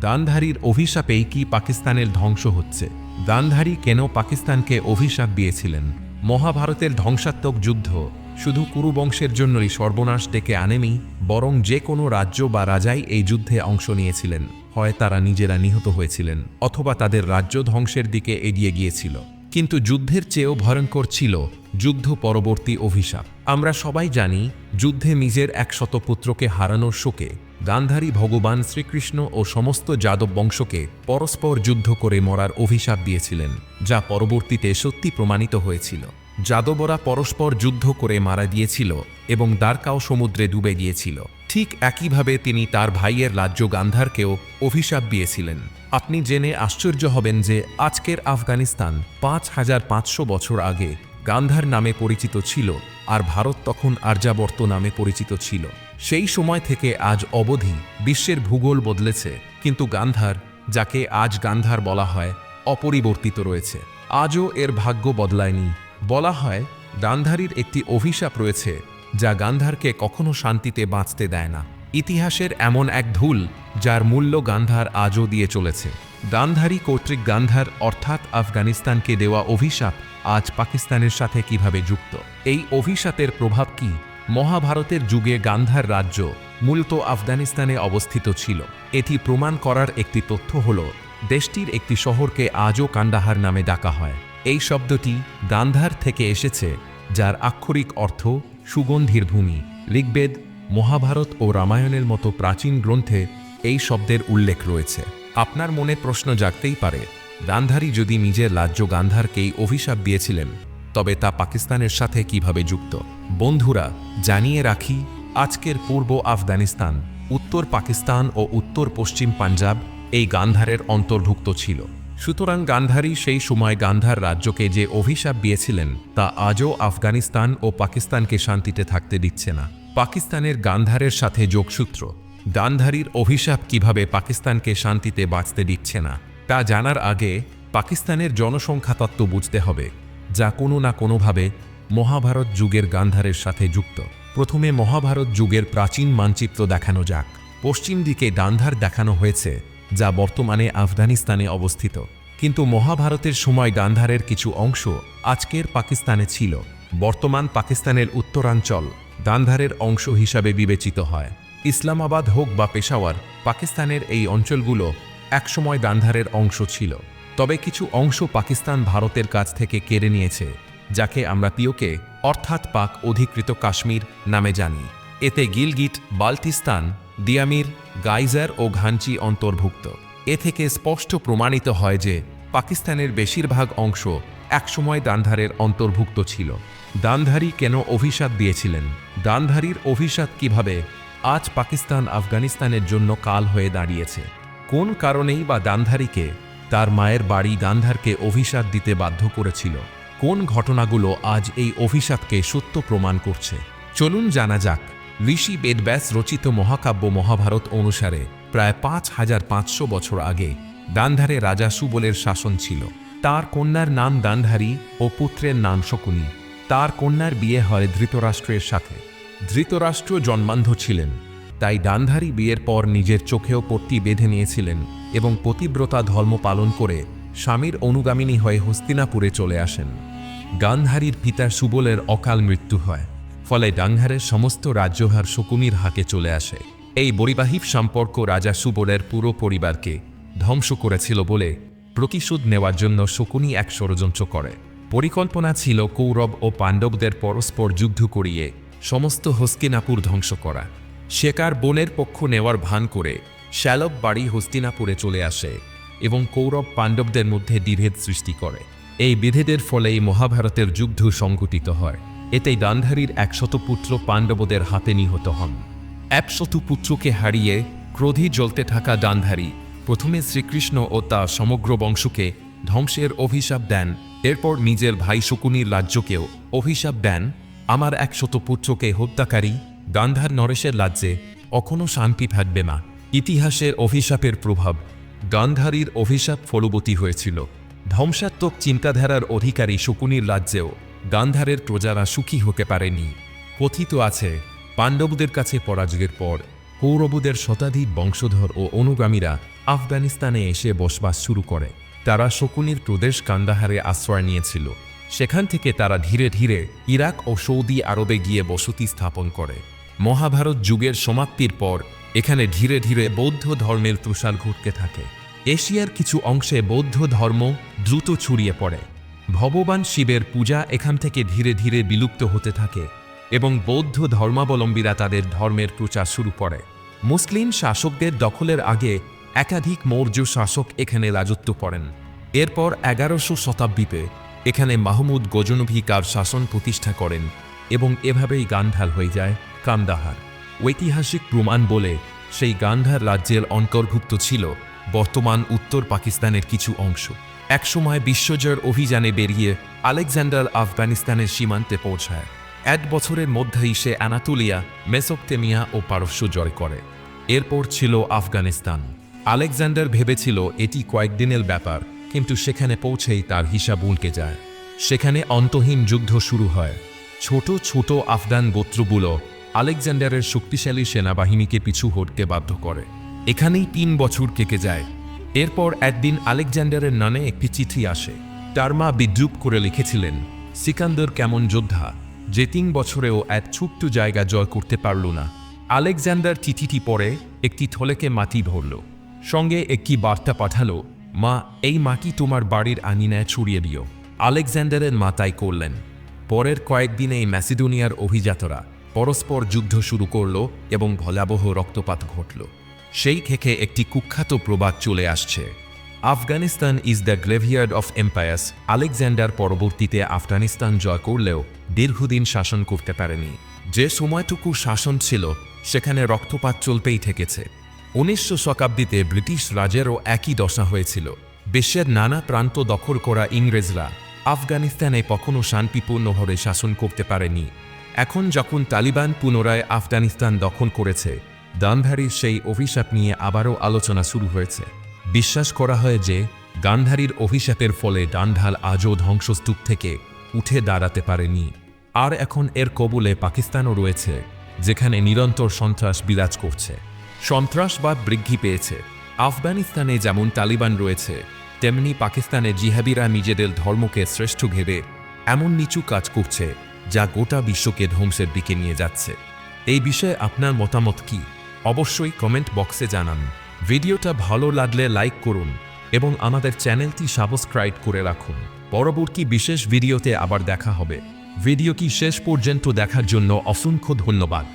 দানধারীর অভিশাপেই কি পাকিস্তানের ধ্বংস হচ্ছে? দানধারী কেন পাকিস্তানকে অভিশাপ দিয়েছিলেন? মহাভারতের ধ্বংসাত্মক যুদ্ধ শুধু কুরুবংশের জন্যই সর্বনাশ ডেকে আনেনি, বরং যে কোনো রাজ্য বা রাজাই এই যুদ্ধে অংশ নিয়েছিলেন। হয় তারা নিজেরা নিহত হয়েছিলেন, অথবা তাদের রাজ্য ধ্বংসের দিকে এগিয়ে গিয়েছিল। কিন্তু যুদ্ধের চেয়েও ভয়ঙ্কর ছিল যুদ্ধ পরবর্তী অভিশাপ। আমরা সবাই জানি, যুদ্ধে নিজের একশত পুত্রকে হারানোর শোকে গান্ধারী ভগবান শ্রীকৃষ্ণ ও সমস্ত যাদব বংশকে পরস্পর যুদ্ধ করে মরার অভিশাপ দিয়েছিলেন, যা পরবর্তীতে সত্যি প্রমাণিত হয়েছিল। যাদবরা পরস্পর যুদ্ধ করে মারা দিয়েছিল এবং দ্বারকাও সমুদ্রে ডুবে গিয়েছিল। ঠিক একইভাবে তিনি তার ভাইয়ের রাজ্য গান্ধারকেও অভিশাপ দিয়েছিলেন। আপনি জেনে আশ্চর্য হবেন যে আজকের আফগানিস্তান পাঁচ হাজার পাঁচশো বছর আগে গান্ধার নামে পরিচিত ছিল আর ভারত তখন আর্যাবর্ত নামে পরিচিত ছিল। সেই সময় থেকে আজ অবধি বিশ্বের ভূগোল বদলেছে, কিন্তু গান্ধার, যাকে আজ গান্ধার বলা হয়, অপরিবর্তিত রয়েছে। আজও এর ভাগ্য বদলায়নি। বলা হয়, গান্ধারীর একটি অভিশাপ রয়েছে, যা গান্ধারকে কখনো শান্তিতে বাঁচতে দেয় না। ইতিহাসের এমন এক ধুল, যার মূল্য গান্ধার আজও দিয়ে চলেছে। গান্ধারী কর্তৃক গান্ধার, অর্থাৎ আফগানিস্তানকে দেওয়া অভিশাপ, আজ পাকিস্তানের সাথে কীভাবে যুক্ত? এই অভিশাপের প্রভাব কি? মহাভারতের যুগে গান্ধার রাজ্য মূলত আফগানিস্তানে অবস্থিত ছিল। এটি প্রমাণ করার একটি তথ্য হল, দেশটির একটি শহরকে আজও কান্দাহার নামে ডাকা হয়। এই শব্দটি গান্ধার থেকে এসেছে, যার আক্ষরিক অর্থ সুগন্ধির ভূমি। ঋগ্বেদ, মহাভারত ও রামায়ণের মতো প্রাচীন গ্রন্থে এই শব্দের উল্লেখ রয়েছে। আপনার মনে প্রশ্ন জাগতেই পারে, গান্ধারী যদি নিজের রাজ্য গান্ধারকেই অভিশাপ দিয়েছিলেন, তবে তা পাকিস্তানের সাথে কীভাবে যুক্ত? বন্ধুরা, জানিয়ে রাখি, আজকের পূর্ব আফগানিস্তান, উত্তর পাকিস্তান ও উত্তর পশ্চিম পাঞ্জাব এই গান্ধারের অন্তর্ভুক্ত ছিল। সুতরাং গান্ধারী সেই সময় গান্ধার রাজ্যকে যে অভিশাপ দিয়েছিলেন, তা আজও আফগানিস্তান ও পাকিস্তানকে শান্তিতে থাকতে দিচ্ছে না। পাকিস্তানের গান্ধারের সাথে যোগসূত্র, গান্ধারীর অভিশাপ কীভাবে পাকিস্তানকে শান্তিতে বাঁচতে দিচ্ছে না, তা জানার আগে পাকিস্তানের জনসংখ্যা তত্ত্ব বুঝতে হবে, যা কোনো না কোনোভাবে মহাভারত যুগের গান্ধারের সাথে যুক্ত। প্রথমে মহাভারত যুগের প্রাচীন মানচিত্র দেখানো যাক। পশ্চিম দিকে গান্ধার দেখানো হয়েছে, যা বর্তমানে আফগানিস্তানে অবস্থিত। কিন্তু মহাভারতের সময় গান্ধারের কিছু অংশ আজকের পাকিস্তানে ছিল। বর্তমান পাকিস্তানের উত্তরাঞ্চল গান্ধারের অংশ হিসাবে বিবেচিত হয়। ইসলামাবাদ হোক বা পেশাওয়ার, পাকিস্তানের এই অঞ্চলগুলো একসময় গান্ধারের অংশ ছিল। তবে কিছু অংশ পাকিস্তান ভারতের কাছ থেকে কেড়ে নিয়েছে। যাকে আমরা পিওকে অর্থাৎ পাক অধিকৃত কাশ্মীর নামে জানি। এতে গিলগিট, বাল্টিস্তান, দিয়ামির, গাইজার ও ঘাঞ্চি অন্তর্ভুক্ত। এ থেকে স্পষ্ট প্রমাণিত হয় যে পাকিস্তানের বেশিরভাগ অংশ একসময় দানধারের অন্তর্ভুক্ত ছিল। দানধারী কেন অভিশাপ দিয়েছিলেন? দানধারীর অভিশাপ কীভাবে আজ পাকিস্তান আফগানিস্তানের জন্য কাল হয়ে দাঁড়িয়েছে? কোন কারণেই বা দানধারীকে তার মায়ের বাড়ি গান্ধারকে অভিশাপ দিতে বাধ্য করেছিল? কোন ঘটনাগুলো আজ এই অভিশাপকে সত্য প্রমাণ করছে? চলুন জানা যাক। ঋষি বেদব্যাস রচিত মহাকাব্য মহাভারত অনুসারে প্রায় পাঁচ হাজার পাঁচশো বছর আগে গান্ধারে রাজা সুবলের শাসন ছিল। তার কন্যার নাম গান্ধারী ও পুত্রের নাম শকুনি। তার কন্যার বিয়ে হয় ধৃতরাষ্ট্রের সাথে। ধৃতরাষ্ট্র জন্মান্ধ ছিলেন। তাই গান্ধারী বিয়ের পর নিজের চোখেও পট্টি বেঁধে নিয়েছিলেন এবং পতিব্রতা ধর্ম পালন করে স্বামীর অনুগামিনী হয়ে হস্তিনাপুরে চলে আসেন। গান্ধারীর পিতা সুবলের অকাল মৃত্যু হয়, ফলে ডাঙ্গারের সমস্ত রাজ্যহার শকুনির হাকে চলে আসে। এই বৈবাহিক সম্পর্ক রাজা সুবলের পুরো পরিবারকে ধ্বংস করেছিল বলে প্রতিশোধ নেওয়ার জন্য শকুনি এক ষড়যন্ত্র করে। পরিকল্পনা ছিল কৌরব ও পাণ্ডবদের পরস্পর যুদ্ধ করিয়ে সমস্ত হস্তিনাপুর ধ্বংস করা। শেকার বোনের পক্ষ নেওয়ার ভান করে শ্যালব বাড়ি হস্তিনাপুরে চলে আসে। এবং কৌরব পাণ্ডবদের মধ্যে বিভেদ সৃষ্টি করে। এই বিভেদের ফলেই মহাভারতের যুদ্ধ সংঘটিত হয়। এতে গান্ধারীর একশত পুত্র পাণ্ডবদের হাতে নিহত হন। একশত পুত্রকে হারিয়ে ক্রোধে জ্বলতে থাকা গান্ধারী প্রথমে শ্রীকৃষ্ণ ও তা সমগ্র বংশকে ধ্বংসের অভিশাপ দেন। এরপর নিজের ভাই শকুনির রাজ্যকেও অভিশাপ দেন। আমার একশত পুত্রকে হত্যাকারী গান্ধার নরেশের রাজ্যে কখনো শান্তি থাকবে না। ইতিহাসের অভিশাপের প্রভাব গান্ধারীর অভিশাপ ফলবতী হয়েছিল। ধ্বংসাত্মক চিন্তাধারার অধিকারী শকুনির রাজ্যেও গান্ধারের প্রজারা সুখী হতে পারেনি। কথিত আছে, পাণ্ডবদের কাছে পরাজয়ের পর কৌরবদের শতাধিক বংশধর ও অনুগামীরা আফগানিস্তানে এসে বসবাস শুরু করে। তারা শকুনির প্রদেশ কান্দাহারে আশ্রয় নিয়েছিল। সেখান থেকে তারা ধীরে ধীরে ইরাক ও সৌদি আরবে গিয়ে বসতি স্থাপন করে। মহাভারত যুগের সমাপ্তির পর এখানে ধীরে ধীরে বৌদ্ধ ধর্মের প্রসার ঘটতে থাকে। এশিয়ার কিছু অংশে বৌদ্ধ ধর্ম দ্রুত ছড়িয়ে পড়ে। ভগবান শিবের পূজা এখান থেকে ধীরে ধীরে বিলুপ্ত হতে থাকে এবং বৌদ্ধ ধর্মাবলম্বীরা তাদের ধর্মের প্রচার শুরু করে। মুসলিম শাসকদের দখলের আগে একাধিক মৌর্য শাসক এখানে রাজত্ব করেন। এরপর এগারোশো শতাব্দীতে এখানে মাহমুদ গজনভিকার শাসন প্রতিষ্ঠা করেন এবং এভাবেই গান্ধার হয়ে যায় কান্দাহার। ঐতিহাসিক প্রমাণ বলে সেই গান্ধার রাজ্যের অন্তর্ভুক্ত ছিল বর্তমান উত্তর পাকিস্তানের কিছু অংশ। একসময় বিশ্বজয়ের অভিযানে বেরিয়ে আলেকজান্ডার আফগানিস্তানের সীমান্তে পৌঁছায়। এক বছরের মধ্যেই সে অ্যানাতোলিয়া, মেসোপটেমিয়া ও পারস্য জয় করে। এরপর ছিল আফগানিস্তান। আলেকজান্ডার ভেবেছিল এটি কয়েকদিনের ব্যাপার, কিন্তু সেখানে পৌঁছেই তার হিসাব উল্কে যায়। সেখানে অন্তহীন যুদ্ধ শুরু হয়। ছোট ছোট আফগান গোত্রগুলো আলেকজান্ডারের শক্তিশালী সেনাবাহিনীকে পিছু হটতে বাধ্য করে। এখানেই তিন বছর কেকে যায়। এরপর একদিন আলেকজান্ডারের নামে একটি চিঠি আসে। তার মা বিদ্রুপ করে লিখেছিলেন, সিকান্দর কেমন যোদ্ধা, যে তিন বছরেও এক ছোট্ট জায়গা জয় করতে পারল না। আলেকজান্ডার চিঠিটি পরে একটি থলেকে মাটি ভরল। সঙ্গে একটি বার্তা পাঠালো, মা, এই মাটি তোমার বাড়ির আঙিনায় ছড়িয়ে দিও। আলেকজান্ডারের মাতাই করলেন। পরের কয়েকদিনে ম্যাসিডোনিয়ার অভিজাতরা পরস্পর যুদ্ধ শুরু করল এবং ভয়াবহ রক্তপাত ঘটল। সেই থেকে একটি কুখ্যাত প্রবাদ চলে আসছে। Afghanistan is the graveyard of empires Alexander পরবর্তীতে আফগানিস্তান জয় করলেও দীর্ঘদিন শাসন করতে পারেনি। যে সময়টুকু শাসন ছিল, সেখানে রক্তপাত চলতেই থেকেছে। উনিশশো শতাব্দীতে ব্রিটিশ রাজেরও একই দশা হয়েছিল। বিশ্বের নানা প্রান্ত দখল করা ইংরেজরা আফগানিস্তানে কখনো শান্তিপূর্ণভাবে শাসন করতে পারেনি। এখন যখন তালিবান পুনরায় আফগানিস্তান দখল করেছে, গান্ধারীর সেই অভিশাপ নিয়ে আবারও আলোচনা শুরু হয়েছে। বিশ্বাস করা হয় যে, গান্ধারীর অভিশাপের ফলে ডান্ঢাল আজও ধ্বংসস্তূপ থেকে উঠে দাঁড়াতে পারেনি। আর এখন এর কবলে পাকিস্তানও রয়েছে, যেখানে নিরন্তর সন্ত্রাস বিরাজ করছে। সন্ত্রাসবাদ বৃদ্ধি পেয়েছে। আফগানিস্তানে যেমন তালিবান রয়েছে, তেমনি পাকিস্তানে জিহাবিরা নিজেদের ধর্মকে শ্রেষ্ঠ ভেবে এমন নিচু কাজ করছে যা গোটা বিশ্বকে ধ্বংসের দিকে নিয়ে যাচ্ছে। এই বিষয়ে আপনার মতামত কি? অবশ্যই কমেন্ট বক্সে জানান। ভিডিওটা ভালো লাগলে লাইক করুন এবং আমাদের চ্যানেলটি সাবস্ক্রাইব করে রাখুন। পরবর্তী বিশেষ ভিডিওতে আবার দেখা হবে। ভিডিও কি শেষ পর্যন্ত দেখার জন্য অসংখ্য ধন্যবাদ।